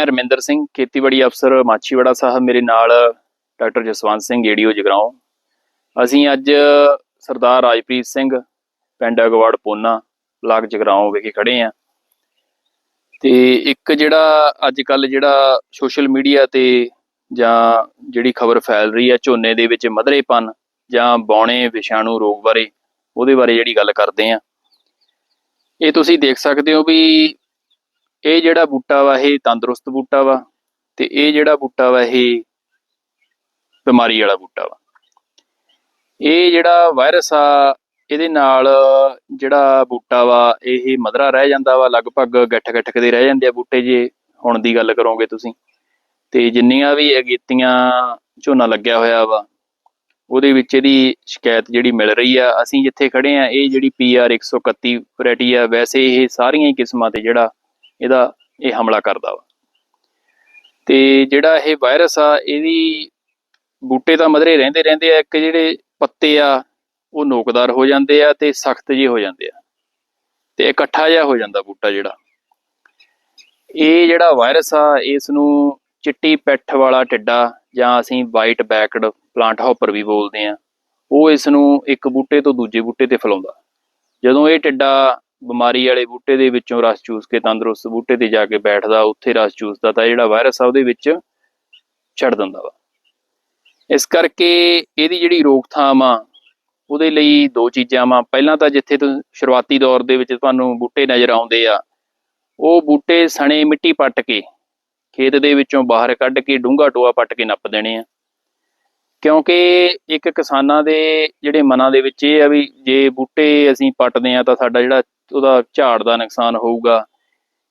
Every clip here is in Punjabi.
ਮੈਂ ਰਮਿੰਦਰ ਸਿੰਘ, ਖੇਤੀਬਾੜੀ ਅਫਸਰ ਮਾਛੀਵਾੜਾ ਸਾਹਿਬ, ਮੇਰੇ ਨਾਲ ਡਾਕਟਰ ਜਸਵੰਤ ਸਿੰਘ, ਏਡੀਓ ਜਗਰਾਉਂ। ਅਸੀਂ ਅੱਜ ਸਰਦਾਰ ਰਾਜਪ੍ਰੀਤ ਸਿੰਘ, ਪਿੰਡ ਅਗਵਾੜ ਪੋਨਾ, ਬਲਾਕ ਜਗਰਾਉਂ ਵਿਖੇ ਖੜੇ ਆ। ਤੇ ਇੱਕ ਜਿਹੜਾ ਅੱਜ ਕੱਲ ਜਿਹੜਾ ਸੋਸ਼ਲ ਮੀਡੀਆ ਤੇ ਜਾਂ ਜਿਹੜੀ ਖਬਰ ਫੈਲ ਰਹੀ ਹੈ, ਝੋਨੇ ਦੇ ਵਿੱਚ ਮਧਰੇਪਨ ਜਾਂ ਬੌਣੇ ਵਿਸ਼ਾਣੂ ਰੋਗ ਬਾਰੇ, ਉਹਦੇ ਬਾਰੇ ਜਿਹੜੀ ਗੱਲ ਕਰਦੇ ਆ। ਇਹ ਤੁਸੀਂ ਦੇਖ ਸਕਦੇ ਹੋ ਵੀ ਇਹ ਜਿਹੜਾ ਬੂਟਾ ਵਾ, ਇਹ ਤੰਦਰੁਸਤ ਬੂਟਾ ਵਾ ਤੇ ਇਹ ਜਿਹੜਾ ਬੂਟਾ ਵਾ, ਇਹ ਬਿਮਾਰੀ ਵਾਲਾ ਬੂਟਾ ਵਾ। ਇਹ ਜਿਹੜਾ ਵਾਇਰਸ ਆ, ਇਹਦੇ ਨਾਲ ਜਿਹੜਾ ਬੂਟਾ ਵਾ, ਇਹ ਮਧਰਾ ਰਹਿ ਜਾਂਦਾ ਵਾ, ਲਗਭਗ ਗੱਠ ਗੱਠ ਦੇ ਰਹਿ ਜਾਂਦੇ ਆ ਬੂਟੇ ਜੇ, ਹੁਣ ਦੀ ਗੱਲ ਕਰੋਗੇ ਤੁਸੀਂ। ਤੇ ਜਿੰਨੀਆਂ ਵੀ ਅਗੇਤੀਆਂ ਝੋਨਾ ਲੱਗਿਆ ਹੋਇਆ ਵਾ, ਉਹਦੇ ਵਿੱਚ ਇਹਦੀ ਸ਼ਿਕਾਇਤ ਜਿਹੜੀ ਮਿਲ ਰਹੀ ਆ, ਅਸੀਂ ਜਿੱਥੇ ਖੜੇ ਆ, ਇਹ ਜਿਹੜੀ PR 131 ਵੈਰਾਈਟੀ ਆ, ਵੈਸੇ ਇਹ ਸਾਰੀਆਂ ਹੀ ਕਿਸਮਾਂ ਤੇ ਜਿਹੜਾ ਇਹਦਾ ਇਹ ਹਮਲਾ ਕਰਦਾ ਵਾ। ਤੇ ਜਿਹੜਾ ਇਹ ਵਾਇਰਸ ਆ, ਇਹਦੀ ਬੂਟੇ ਤਾਂ ਮਧਰੇ ਰਹਿੰਦੇ ਰਹਿੰਦੇ ਆ, ਇੱਕ ਜਿਹੜੇ ਪੱਤੇ ਆ, ਉਹ ਨੋਕਦਾਰ ਹੋ ਜਾਂਦੇ ਆ ਤੇ ਸਖਤ ਜਿਹੇ ਹੋ ਜਾਂਦੇ ਆ। ਤੇ ਇਕੱਠਾ ਜਿਹਾ ਹੋ ਜਾਂਦਾ ਬੂਟਾ ਜਿਹੜਾ। ਇਹ ਜਿਹੜਾ ਵਾਇਰਸ ਆ ਇਸ ਨੂੰ ਚਿੱਟੀ ਪੈਠ ਵਾਲਾ ਟਿੱਡਾ ਜਾਂ ਅਸੀਂ ਵਾਈਟ ਬੈਕਡ ਪਲਾਂਟ ਹੌਪਰ ਵੀ ਬੋਲਦੇ ਆ, ਉਹ ਇਸ ਨੂੰ ਇੱਕ ਬੂਟੇ ਤੋਂ ਦੂਜੇ ਬੂਟੇ ਤੇ ਫੈਲਾਉਂਦਾ। ਜਦੋਂ ਇਹ ਟਿੱਡਾ ਬਿਮਾਰੀ ਵਾਲੇ ਬੂਟੇ ਦੇ ਵਿੱਚੋਂ ਰਸ ਚੂਸ ਕੇ, ਤੰਦਰੁਸਤ ਬੂਟੇ ਤੇ ਜਾ ਕੇ ਬੈਠਦਾ, ਉੱਥੇ ਰਸ ਚੂਸਦਾ, ਤਾਂ ਜਿਹੜਾ ਵਾਇਰਸ ਆ ਉਹਦੇ ਵਿੱਚ ਛੱਡ ਦਿੰਦਾ ਵਾ। ਇਸ ਕਰਕੇ ਇਹਦੀ ਜਿਹੜੀ ਰੋਕਥਾਮ ਆ, ਉਹਦੇ ਲਈ ਦੋ ਚੀਜ਼ਾਂ ਵਾ। ਪਹਿਲਾਂ ਤਾਂ ਜਿੱਥੇ ਤੁਸੀਂ ਸ਼ੁਰੂਆਤੀ ਦੌਰ ਦੇ ਵਿੱਚ ਤੁਹਾਨੂੰ ਬੂਟੇ ਨਜ਼ਰ ਆਉਂਦੇ ਆ, ਉਹ ਬੂਟੇ ਸਣੇ ਮਿੱਟੀ ਪੱਟ ਕੇ, ਖੇਤ ਦੇ ਵਿੱਚੋਂ ਬਾਹਰ ਕੱਢ ਕੇ, ਡੂੰਘਾ ਟੋਆ ਪੱਟ ਕੇ ਨੱਪ ਦੇਣੇ ਆ। ਕਿਉਂਕਿ ਇੱਕ ਕਿਸਾਨਾਂ ਦੇ ਜਿਹੜੇ ਮਨਾਂ ਦੇ ਵਿੱਚ ਇਹ ਆ ਵੀ ਜੇ ਬੂਟੇ ਅਸੀਂ ਪੱਟਦੇ ਆ, ਤਾਂ ਸਾਡਾ ਜਿਹੜਾ ਉਹਦਾ ਝਾੜ ਦਾ ਨੁਕਸਾਨ ਹੋਊਗਾ।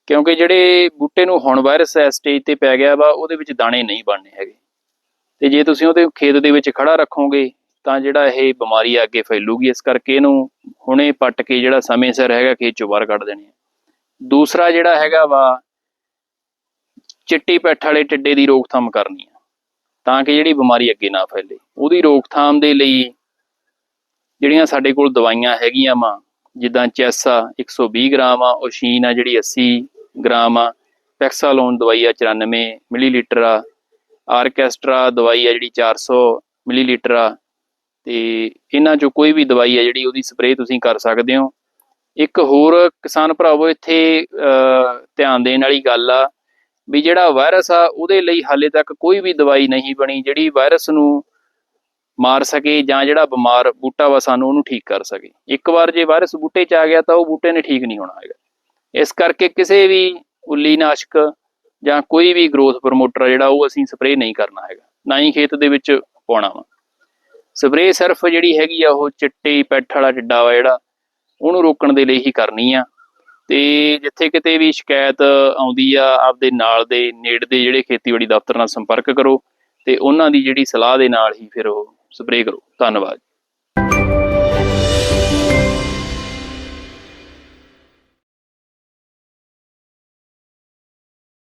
ਕਿਉਂਕਿ ਜਿਹੜੇ ਬੂਟੇ ਨੂੰ ਹੁਣ ਵਾਇਰਸ ਇਸ ਸਟੇਜ ਤੇ ਪੈ ਗਿਆ ਵਾ, ਉਹਦੇ ਵਿੱਚ ਦਾਣੇ ਨਹੀਂ ਬਣਨੇ ਹੈਗੇ। ਤੇ ਜੇ ਤੁਸੀਂ ਉਹਦੇ ਖੇਤ ਦੇ ਵਿੱਚ ਖੜਾ ਰੱਖੋਗੇ, ਤਾਂ ਜਿਹੜਾ ਇਹ ਬਿਮਾਰੀ ਅੱਗੇ ਫੈਲੂਗੀ, ਇਸ ਕਰਕੇ ਇਹਨੂੰ ਹੁਣੇ ਪੱਟ ਕੇ ਜਿਹੜਾ ਸਮੇਂ ਸਿਰ ਹੈਗਾ, ਖੇਤ ਚੋਂ ਬਾਹਰ ਕੱਢ ਦੇਣੇ ਆ ਦੂਸਰਾ ਜਿਹੜਾ ਹੈਗਾ ਵਾ, ਚਿੱਟੀ ਪੈਠ ਵਾਲੇ ਟਿੱਡੇ ਦੀ ਰੋਕਥਾਮ ਕਰਨੀ ਆ ਤਾਂ ਕਿ ਜਿਹੜੀ ਬਿਮਾਰੀ ਅੱਗੇ ਨਾ ਫੈਲੇ। ਉਹਦੀ ਰੋਕਥਾਮ ਦੇ ਲਈ ਜਿਹੜੀਆਂ ਸਾਡੇ ਕੋਲ ਦਵਾਈਆਂ ਹੈਗੀਆਂ ਵਾ ਜਿੱਦਾਂ ਚੈਸਾ 120 ਗ੍ਰਾਮ ਆ ਓਸ਼ੀਨ ਆ ਜਿਹੜੀ 80 ਗ੍ਰਾਮ ਆ, ਪੈਕਸਾਲੋਨ ਦਵਾਈ ਆ 94 ਮਿਲੀਲੀਟਰ ਆ, ਆਰਕੈਸਟਰਾ ਦਵਾਈ ਆ ਜਿਹੜੀ 400 ਮਿਲੀਲੀਟਰ ਆ, ਤੇ ਇਹਨਾਂ ਚੋਂ ਕੋਈ ਵੀ ਦਵਾਈ ਆ ਜਿਹੜੀ ਉਹਦੀ ਸਪਰੇਅ ਤੁਸੀਂ ਕਰ ਸਕਦੇ ਹੋ। ਇੱਕ ਹੋਰ ਕਿਸਾਨ ਭਰਾਵੋ, ਇੱਥੇ ਧਿਆਨ ਦੇਣ ਵਾਲੀ ਗੱਲ ਆ ਵੀ ਜਿਹੜਾ ਵਾਇਰਸ ਆ, ਉਹਦੇ ਲਈ ਹਾਲੇ ਤੱਕ ਕੋਈ ਵੀ ਦਵਾਈ ਨਹੀਂ ਬਣੀ ਜਿਹੜੀ ਵਾਇਰਸ ਨੂੰ ਮਾਰ ਸਕੇ ਜਾਂ ਜਿਹੜਾ ਬਿਮਾਰ ਬੂਟਾ ਵਾ ਸਾਨੂੰ ਉਹਨੂੰ ਠੀਕ ਕਰ ਸਕੇ। ਇੱਕ ਵਾਰ ਜੇ ਵਾਇਰਸ ਬੂਟੇ 'ਚ ਆ ਗਿਆ ਤਾਂ ਉਹ ਬੂਟੇ ਨੇ ਠੀਕ ਨਹੀਂ ਹੋਣਾ ਹੈਗਾ। ਇਸ ਕਰਕੇ ਕਿਸੇ ਵੀ ਉੱਲੀ ਨਾਸ਼ਕ ਜਾਂ ਕੋਈ ਵੀ ਗਰੋਥ ਪ੍ਰਮੋਟਰ ਜਿਹੜਾ, ਉਹ ਅਸੀਂ ਸਪਰੇਅ ਨਹੀਂ ਕਰਨਾ ਹੈਗਾ। ਨਾ ਹੀ ਖੇਤ ਦੇ ਵਿੱਚ ਪਾਉਣਾ ਵਾ। ਸਪਰੇਅ ਸਿਰਫ ਜਿਹੜੀ ਹੈਗੀ ਆ ਉਹ ਚਿੱਟੇ ਪੈਠ ਵਾਲਾ ਟਿੱਡਾ ਵਾ ਜਿਹੜਾ, ਉਹਨੂੰ ਰੋਕਣ ਦੇ ਲਈ ਹੀ ਕਰਨੀ ਆ। ਤੇ ਜਿੱਥੇ ਕਿਤੇ ਵੀ ਸ਼ਿਕਾਇਤ ਆਉਂਦੀ ਆ, ਆਪਦੇ ਨਾਲ ਦੇ ਨੇੜੇ ਦੇ ਜਿਹੜੇ ਖੇਤੀਬਾੜੀ ਦਫ਼ਤਰ ਨਾਲ ਸੰਪਰਕ ਕਰੋ ਤੇ ਉਹਨਾਂ ਦੀ ਜਿਹੜੀ ਸਲਾਹ ਦੇ ਨਾਲ ਹੀ ਫਿਰ ਉਹ ਸਪਰੇਅ ਕਰੋ। ਧੰਨਵਾਦ।